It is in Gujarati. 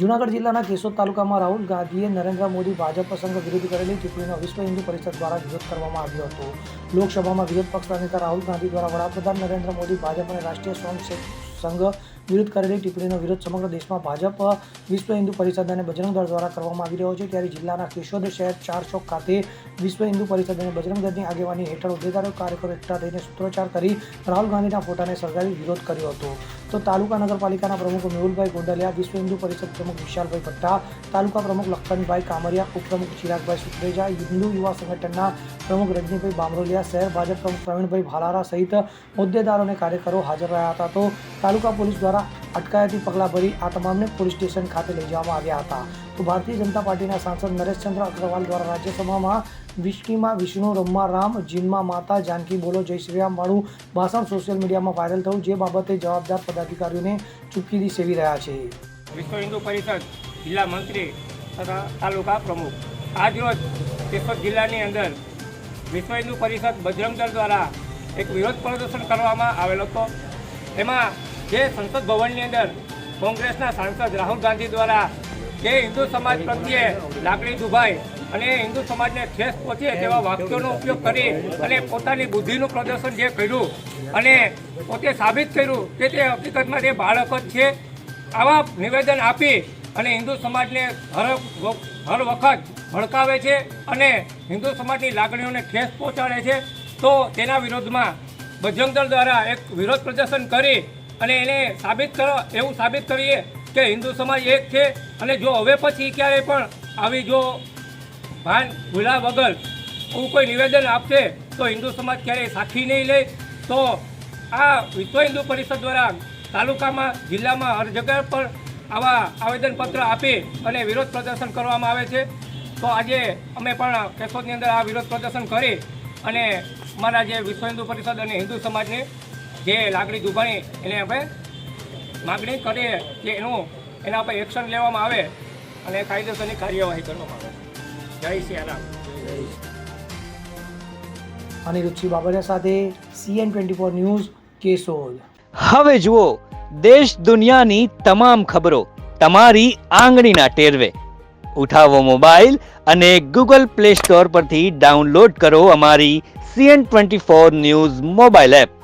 જૂનાગઢ જિલ્લાના કેશોદ તાલુકામાં રાહુલ ગાંધીએ નરેન્દ્ર મોદી ભાજપ પ્રસંગ વિરુદ્ધ કરેલી ટિપ્પણીનો વિશ્વ હિન્દુ પરિષદ દ્વારા વિરોધ કરવામાં આવ્યો હતો. લોકસભામાં વિરોધ પક્ષના નેતા રાહુલ ગાંધી દ્વારા વડાપ્રધાન નરેન્દ્ર મોદી ભાજપ અને રાષ્ટ્રીય સ્વયંસેવક સંઘ વિરુદ્ધ કરેલી ટિપ્પણીનો વિરોધ સમગ્ર દેશમાં ભાજપ, વિશ્વ હિન્દુ પરિષદ અને બજરંગ દળ દ્વારા કરવામાં આવી રહ્યો છે. ત્યારે જિલ્લાના કેશોદ શહેર ચાર ચોક ખાતે વિશ્વ હિન્દુ પરિષદ અને બજરંગ દળની આગેવાની હેઠળ હોદ્દેદારો કાર્યકરો એકઠા થઈને સૂત્રોચ્ચાર કરી રાહુલ ગાંધીના ફોટાને સળગાવી વિરોધ કર્યો હતો. તો તાલુકા નગરપાલિકાના પ્રમુખ મેહુલભાઈ ગોંડલિયા, વિશ્વ હિન્દુ પરિષદ પ્રમુખ વિશાલભાઈ ભટ્ટા, તાલુકા પ્રમુખ લખનભાઈ કામરિયા, ઉપપ્રમુખ ચિરાગભાઈ સુખરેજા હિન્દુ યુવા સંગઠનના પ્રમુખ રજનીભાઈ બામરોલિયા, શહેર ભાજપ પ્રમુખ પ્રવીણભાઈ ભાલારા સહિત હોદ્દેદારો અને કાર્યકરો હાજર રહ્યા હતા. તો તાલુકા પોલીસ દ્વારા અટકાયતી પગલાં ભરી આ તમામને પોલીસ સ્ટેશન ખાતે લઈ જવામાં આવ્યા હતા. તો ભારતીય જનતા પાર્ટીના સાંસદ નરેશચંદ્ર અગ્રવાલ દ્વારા રાજ્યસભામાં વિષ્ણુમાં વિષ્ણુ, રમ્મા, રામ, જીનમાં માતા, જાનકી, બોલો, જય શ્રીરામ વાળું ભાષણ સોશિયલ મીડિયામાં વાયરલ થયું, જે બાબતે જવાબદાર પદાધિકારીઓને ચૂપકીદી સેવી રહ્યા છે. વિશ્વ હિન્દુ પરિષદ જિલ્લા મંત્રી તથા તાલુકા પ્રમુખ. આજરોજ કેશોદ જિલ્લાની અંદર વિશ્વ હિન્દુ પરિષદ બજરંગ દ્વારા એક વિરોધ પ્રદર્શન કરવામાં આવેલ હતો. એમાં જે સંસદ ભવનની અંદર કોંગ્રેસના સાંસદ રાહુલ ગાંધી દ્વારા જે હિન્દુ સમાજ પ્રત્યે લાગણી દુભાઈ અને હિન્દુ સમાજને ઠેસ પહોંચે તેવા વાક્યોનો ઉપયોગ કરી અને પોતાની બુદ્ધિનું પ્રદર્શન જે કર્યું અને પોતે સાબિત કર્યું કે તે હકીકતમાં તે બાળક જ છે, આવા નિવેદન આપી અને હિન્દુ સમાજને હર હર વખત ભડકાવે છે અને હિન્દુ સમાજની લાગણીઓને ઠેસ પહોંચાડે છે, તો તેના વિરોધમાં બજરંગ દ્વારા એક વિરોધ પ્રદર્શન કરી અને એને સાબિત કરો, એવું સાબિત કરીએ કે હિન્દુ સમાજ એક છે. અને જો હવે પછી ક્યારેય પણ આવી જો ભાન ભૂલા વગર એવું કોઈ નિવેદન આપશે, તો હિન્દુ સમાજ ક્યારેય સાખી નહીં લે. તો આ વિશ્વ હિન્દુ પરિષદ દ્વારા તાલુકામાં, જિલ્લામાં હર જગ્યા પર આવા આવેદનપત્ર આપી અને વિરોધ પ્રદર્શન કરવામાં આવે છે. તો આજે અમે પણ કેશોદની અંદર આ વિરોધ પ્રદર્શન કરી અને અમારા જે વિશ્વ હિન્દુ પરિષદ અને હિન્દુ સમાજની જે લાગણી દુભાણી એને આપણે માગણી કરીએ કે એનું એના પર એક્શન લેવામાં આવે અને કાયદેસરની કાર્યવાહી કરવામાં આવે. જય સિયારામ અનિરુચિ બાબરિયા સાથે CN twenty four news Keshod. હવે જુઓ દેશ દુનિયાની તમામ ખબરો તમારી આંગળીના ટેરવે. ઉઠાવો મોબાઈલ અને ગૂગલ પ્લે સ્ટોર પરથી ડાઉનલોડ કરો અમારી CN twenty four news mobile app.